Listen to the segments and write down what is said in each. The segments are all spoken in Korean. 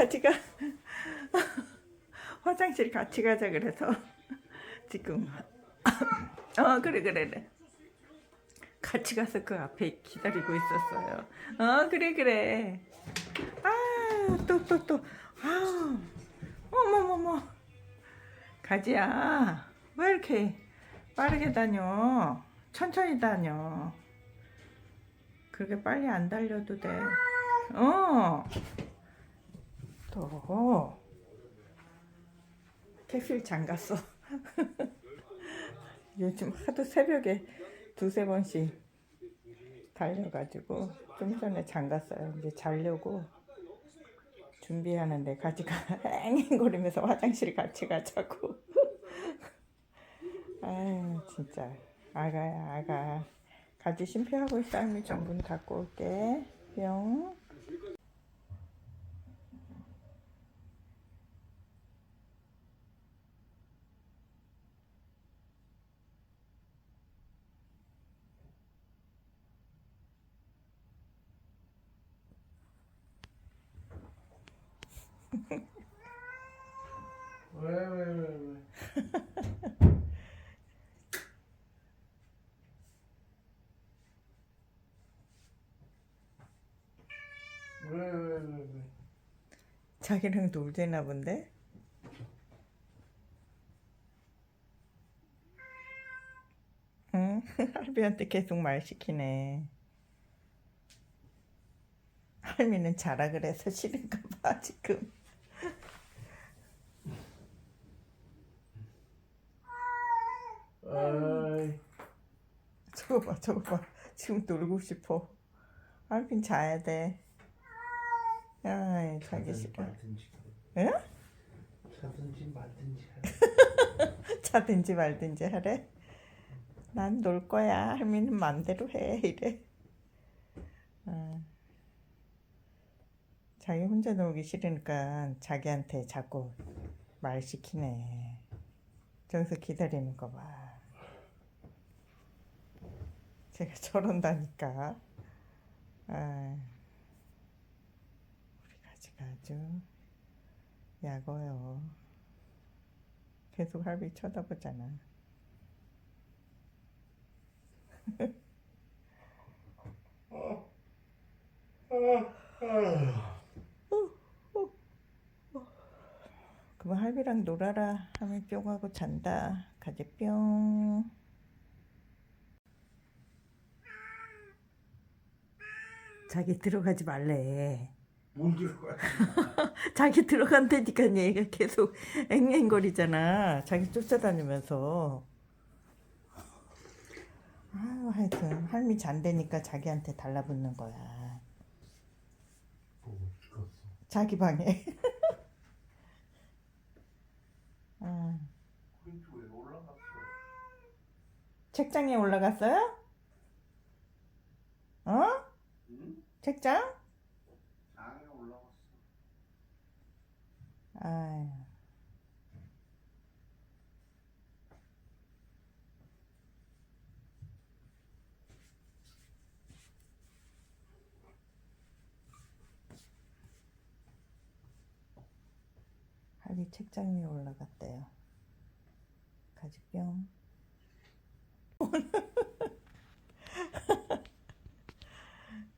가지가 화장실 같이 가자 그래서 지금. 어 그래 그래 그래. 같이 가서 그 앞에 기다리고 있었어요. 어 그래 그래. 아또 또 또. 아 어머머머. 가지야 왜 이렇게 빠르게 다녀? 천천히 다녀. 그렇게 빨리 안 달려도 돼. 어. 또 캐필 잠갔어. 요즘 하도 새벽에 두세 번씩 달려가지고 좀 전에 잠갔어요. 이제 자려고 준비하는데 가지가 앵앵거리면서 화장실 같이 가자고. 아유 진짜 아가야 아가. 가지 심표하고 있어 할미 전문 닫고 올게. 뿅. 왜 왜 왜 왜? 왜 왜 왜 왜? 자기랑 놀대나 본데? 응? 할비한테 계속 말 시키네. 할미는 자라 그래서 싫은가 봐, 지금. 아이 저거 봐, 저거 봐. 지금 놀고 싶어. 할빈 자야 돼. 아이, 자기 싫어. 말든지 응? 자든지 말든지 하래. 자든지 말든지 하래. 난 놀 거야. 할미는 맘대로 해. 이래. 어. 자기 혼자 놀기 싫으니까 자기한테 자꾸 말 시키네. 저기서 기다리는 거 봐. 제가 저런다니까. 아, 우리 가지가 아주 약어요. 계속 할비 쳐다보잖아. 그럼 할비랑 놀아라 하면 뿅 하고 잔다. 가지 뿅. 자기 들어가지 말래. 못 들어가. 자기 들어간다니까 얘가 계속 앵앵거리잖아. 자기 쫓아다니면서. 아, 하여튼 할미 잔대니까 자기한테 달라붙는 거야. 보고 죽었어. 자기 방에. 아, 그런데 왜 올라갔어? 책장에 올라갔어요? 어? 응? 책장? 장에 올라갔어. 아유. 할리 책장 위에 올라갔대요. 가지뿅.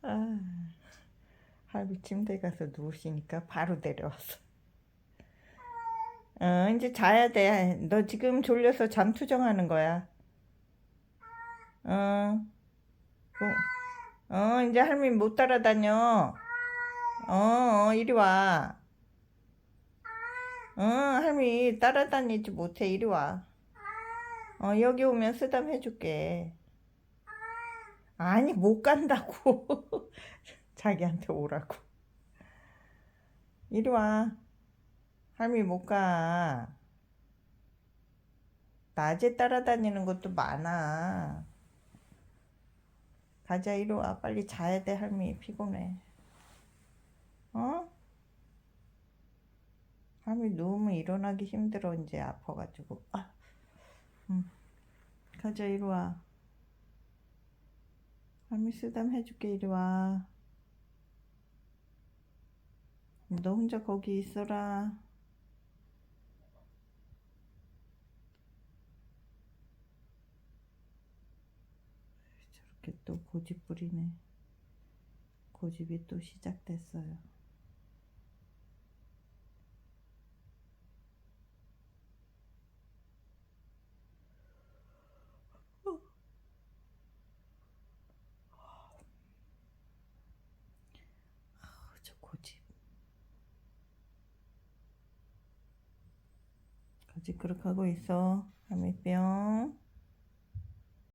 아, 할비 침대 가서 누우시니까 바로 내려왔어. 어, 이제 자야 돼. 너 지금 졸려서 잠 투정하는 거야. 어, 어, 어, 이제 할미 못 따라다녀. 어, 어, 이리 와. 어, 할미 따라다니지 못해. 이리 와. 어, 여기 오면 쓰담 해줄게. 아니, 못 간다고. 자기한테 오라고. 이리 와. 할미 못 가. 낮에 따라다니는 것도 많아. 가자, 이리 와. 빨리 자야 돼, 할미. 피곤해. 어? 할미 누우면 일어나기 힘들어, 이제 아파가지고. 아, 응. 가자, 이리 와. 할미 쓰담 해줄게, 이리 와. 너 혼자 거기 있어라. 저렇게 또 고집 부리네. 고집이 또 시작됐어요. 아우, 저 고집. 고집 그렇게 하고 있어. 하미뿅.